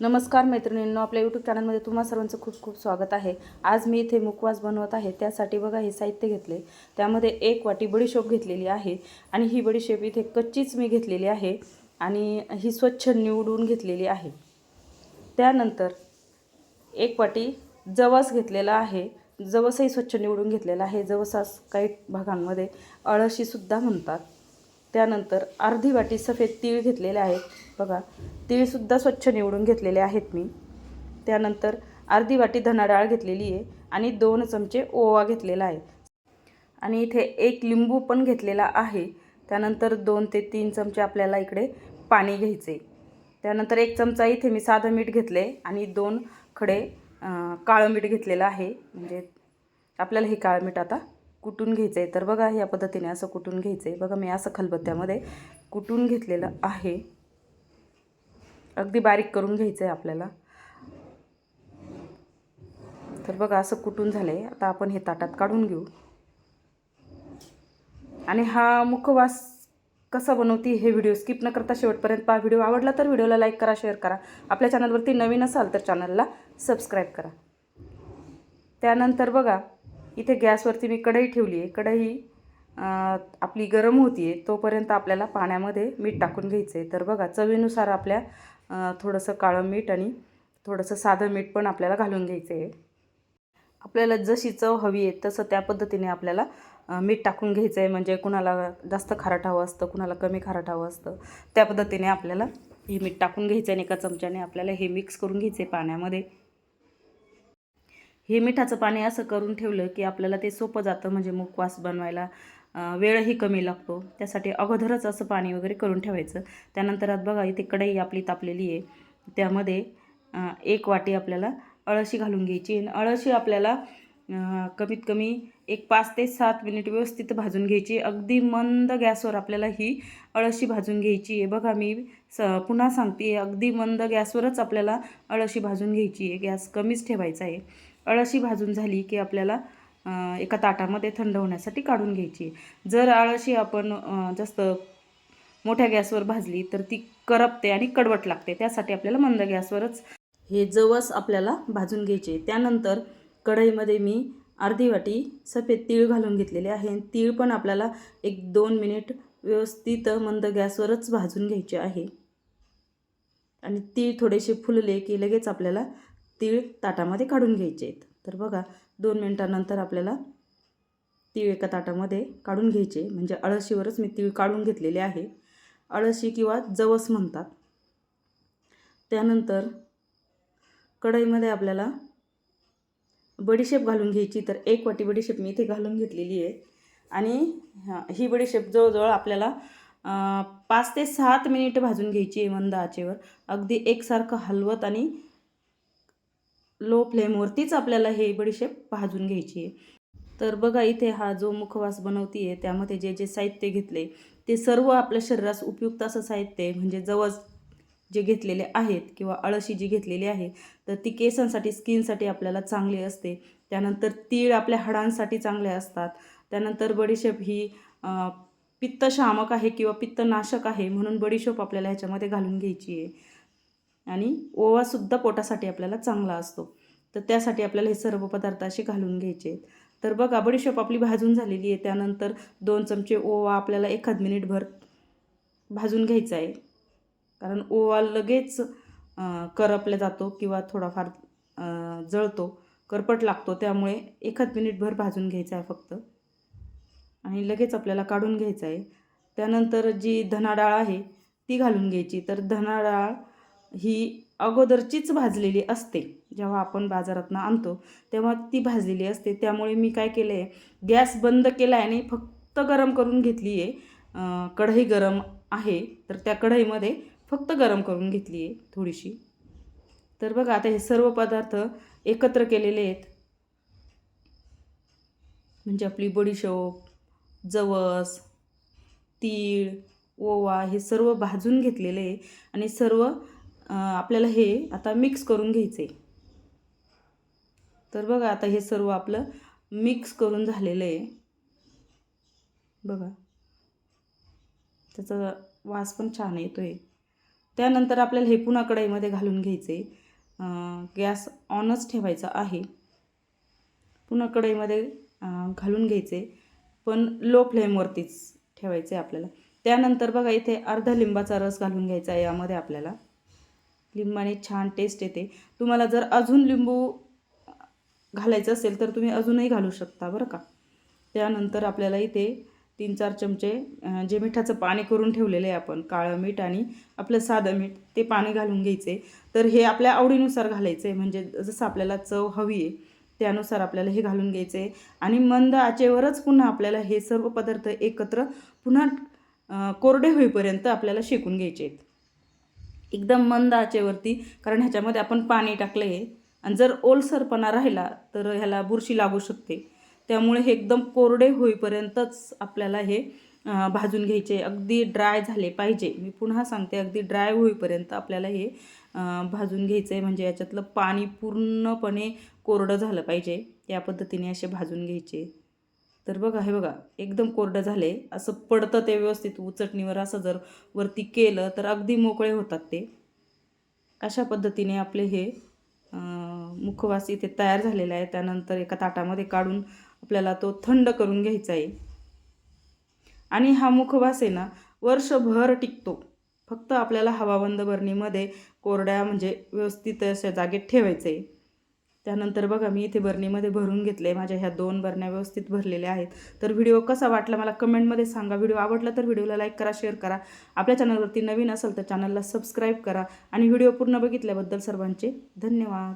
नमस्कार मैत्रिणींनो आपल्या यूट्यूब चॅनलमध्ये तुम्हा सर्वांचं खूप खूप स्वागत आहे. आज मी इथे मुखवास बनवत आहे. त्यासाठी बघा हे साहित्य घेतले. त्यामध्ये एक वाटी बडीशेप घेतलेली आहे आणि ही बडीशेप इथे कच्चीच मी घेतलेली आहे आणि ही स्वच्छ निवडून घेतलेली आहे. त्यानंतर एक वाटी जवस घेतलेला आहे. जवसही स्वच्छ निवडून घेतलेला आहे. जवसास काही भागांमध्ये अळशीसुद्धा म्हणतात. त्यानंतर अर्धी वाटी सफेद तीळ घेतलेले आहेत. बघा तीळसुद्धा स्वच्छ निवडून घेतलेले आहेत मी. त्यानंतर अर्धी वाटी धना डाळ घेतलेली आहे आणि दोन चमचे ओवा घेतलेला आहे. आणि इथे एक लिंबू पण घेतलेला आहे. त्यानंतर दोन ते तीन चमचे आपल्याला इकडे पाणी घ्यायचे. त्यानंतर एक चमचा इथे मी साधं मीठ घेतले आणि दोन खडे काळं मीठ घेतलेलं आहे. म्हणजे आपल्याला हे काळं मीठ आता कुटून घ्यायचं आहे तर बघा या पद्धतीने असं कुटून घ्यायचं आहे बघा मी असं खलबत्त्यामध्ये कुटून घेतलेलं आहे? अगदी बारीक करून घ्यायचं आहे आपल्याला. तर बघा असं कुटून झालं आहे आता आपण हे ताटात काढून घेऊ. आणि हा मुखवास कसा बनवते हे व्हिडिओ स्किप न करता शेवटपर्यंत पहा. व्हिडिओ आवडला तर व्हिडिओला लाईक करा शेअर करा. आपल्या चॅनलवरती नवीन असाल तर चॅनलला सबस्क्राईब करा. त्यानंतर बघा इथे गॅसवरती मी कढई ठेवली आहे. कढई आपली गरम होती आहे तोपर्यंत आपल्याला पाण्यामध्ये मीठ टाकून घ्यायचं आहे तर बघा चवीनुसार आपल्या थोडंसं काळं मीठ आणि थोडंसं साधं मीठ पण आपल्याला घालून घ्यायचं आहे आपल्याला जशी चव हवी आहे तसं त्या पद्धतीने आपल्याला मीठ टाकून घ्यायचं आहे म्हणजे कुणाला जास्त खारट हवं असतं कुणाला कमी खारट हवं असतं त्या पद्धतीने आपल्याला हे मीठ टाकून घ्यायचं आहे आणि एका चमच्याने आपल्याला हे मिक्स करून घ्यायचं आहे पाण्यामध्ये. हे मिठाचं पाणी असं करून ठेवलं की आपल्याला ते सोपं जातं म्हणजे मुखवास बनवायला. वेळही कमी लागतो. त्यासाठी अगोदरच असं पाणी वगैरे करून ठेवायचं. त्यानंतर आता बघा इथे कढई आपली तापलेली आहे. त्यामध्ये एक वाटी आपल्याला अळशी घालून घ्यायची आणि अळशी आपल्याला कमीत कमी एक पाच ते सात मिनिट व्यवस्थित भाजून घ्यायची. अगदी मंद गॅसवर आपल्याला ही अळशी भाजून घ्यायची आहे. बघा मी स पुन्हा सांगते अगदी मंद गॅसवरच आपल्याला अळशी भाजून घ्यायची आहे. गॅस कमीच ठेवायचा आहे. अळशी भाजून झाली की आपल्याला एका ताटामध्ये थंड होण्यासाठी काढून घ्यायची. जर अळशी आपण जास्त मोठ्या गॅसवर भाजली तर ती करपते आणि कडवट लागते. त्यासाठी आपल्याला मंद गॅसवरच हे जवस आपल्याला भाजून घ्यायचे. त्यानंतर कढईमध्ये मी अर्धी वाटी सफेद तीळ घालून घेतलेले आहे. तीळ पण आपल्याला एक दोन मिनिट व्यवस्थित मंद गॅसवरच भाजून घ्यायचे आहे. आणि तीळ थोडेसे फुलले की लगेच आपल्याला तीळ ताटामध्ये काढून घ्यायचे आहेत. तर बघा दोन मिनटानंतर आपल्याला तीळ एका ताटामध्ये काढून घ्यायचे. म्हणजे अळशीवरच मी तीळ काढून घेतलेले आहे. अळशी किंवा जवस म्हणतात. त्यानंतर कढईमध्ये आपल्याला बडीशेप घालून घ्यायची. तर एक वाटी बडीशेप मी इथे घालून घेतलेली आहे. आणि ही बडीशेप जवळजवळ आपल्याला पाच ते सात मिनिट भाजून घ्यायची आहे मंद आचेवर. अगदी एकसारखं हलवत आणि लो फ्लेमवरतीच आपल्याला हे बडीशेप भाजून घ्यायची आहे. तर बघा इथे हा जो मुखवास बनवती आहे त्यामध्ये जे जे साहित्य घेतले ते सर्व आपल्या शरीरास उपयुक्त असं साहित्य आहे. म्हणजे जवळ जे घेतलेले आहेत किंवा अळशी जी घेतलेली आहे तर ती केसांसाठी स्किनसाठी आपल्याला चांगली असते. त्यानंतर तीळ आपल्या हाडांसाठी चांगले असतात. त्यानंतर बडीशेप ही पित्तशामक आहे किंवा पित्तनाशक आहे म्हणून बडीशेप आपल्याला ह्याच्यामध्ये घालून घ्यायची आहे. आणि ओवासुद्धा पोटासाठी आपल्याला चांगला असतो. तर त्यासाठी आपल्याला हे सर्व पदार्थ असे घालून घ्यायचे आहेत. तर बघा बडीशेप आपली भाजून झालेली आहे. त्यानंतर दोन चमचे ओवा आपल्याला एखाद मिनिटभर भाजून घ्यायचा आहे. कारण ओवा लगेच करपल्या करपला जातो किंवा थोडाफार जळतो करपट लागतो. त्यामुळे एखाद मिनिटभर भाजून घ्यायचा आहे फक्त. आणि लगेच आपल्याला काढून घ्यायचं आहे. त्यानंतर जी धनाडाळ आहे ती घालून घ्यायची. तर धनाडाळ ही अगोदरचीच भाजलेली असते. जेव्हा आपण बाजारातनं आणतो तेव्हा ती भाजलेली असते. त्यामुळे मी काय केलं आहे गॅस बंद केला आहे आणि फक्त गरम करून घेतली आहे कढई गरम आहे तर त्या कढईमध्ये फक्त गरम करून घेतली आहे थोडीशी. तर बघा आता हे सर्व पदार्थ एकत्र केलेले आहेत. म्हणजे आपली बडीशोप जवस तीळ ओवा हे सर्व भाजून घेतलेले आहे. आणि सर्व आपल्याला हे आता मिक्स करून घ्यायचं आहे तर बघा आता हे सर्व आपलं मिक्स करून झालेलं आहे. बघा. त्याचा वास पण छान येतो आहे त्यानंतर आपल्याला हे पुन्हा कढईमध्ये घालून घ्यायचे गॅस ऑनच ठेवायचा आहे. पुन्हा कढईमध्ये घालून घ्यायचे पण लो फ्लेमवरतीच ठेवायचे आपल्याला. त्यानंतर बघा इथे अर्धा लिंबाचा रस घालून घ्यायचा आहे यामध्ये आपल्याला. लिंबाने छान टेस्ट येते. तुम्हाला जर अजून लिंबू घालायचं असेल तर तुम्ही अजूनही घालू शकता बरं का. त्यानंतर आपल्याला इथे तीन चार चमचे जे मिठाचं पाणी करून ठेवलेलं आहे आपण काळं मीठ आणि आपलं साधं मीठ ते पाणी घालून घ्यायचे. तर हे आपल्या आवडीनुसार घालायचं आहे म्हणजे जसं आपल्याला चव हवी आहे त्यानुसार आपल्याला हे घालून घ्यायचे आहे आणि मंद आचेवरच पुन्हा आपल्याला हे सर्व पदार्थ एकत्र पुन्हा कोरडे होईपर्यंत आपल्याला शेकून घ्यायचे आहेत एकदम मंद आचेवरती कारण ह्याच्यामध्ये आपण पाणी टाकलं आहे आणि जर ओलसरपणा राहिला तर ह्याला बुरशी लागू शकते. त्यामुळे हे एकदम कोरडे होईपर्यंतच आपल्याला हे भाजून घ्यायचे. अगदी ड्राय झाले पाहिजे. मी पुन्हा सांगते अगदी ड्राय होईपर्यंत आपल्याला हे भाजून घ्यायचं आहे म्हणजे याच्यातलं पाणी पूर्णपणे कोरडं झालं पाहिजे. या पद्धतीने असे भाजून घ्यायचे. तर बघा हे बघा एकदम कोरडं झाले. असं पडतं ते व्यवस्थित उचटणीवर. असं जर वरती केलं तर अगदी मोकळे होतात ते. अशा पद्धतीने आपले हे मुखवास इथे तयार झालेला आहे. त्यानंतर एका ताटामध्ये काढून आपल्याला तो थंड करून घ्यायचा आहे. आणि हा मुखवास आहे ना वर्षभर टिकतो. फक्त आपल्याला हवाबंद बरणीमध्ये कोरड्या म्हणजे व्यवस्थित अशा जागेत ठेवायचं आहे. त्यानंतर बघा मी इथे बरणीमध्ये भरून घेतले माझ्या ह्या दोन बरण्या व्यवस्थित भरलेल्या आहेत. तर व्हिडिओ कसा वाटला मला कमेंटमध्ये सांगा. व्हिडिओ आवडला तर व्हिडिओला लाईक करा शेअर करा. आपल्या चॅनलवरती नवीन असेल तर चॅनलला सबस्क्राईब करा. आणि व्हिडिओ पूर्ण बघितल्याबद्दल सर्वांचे धन्यवाद.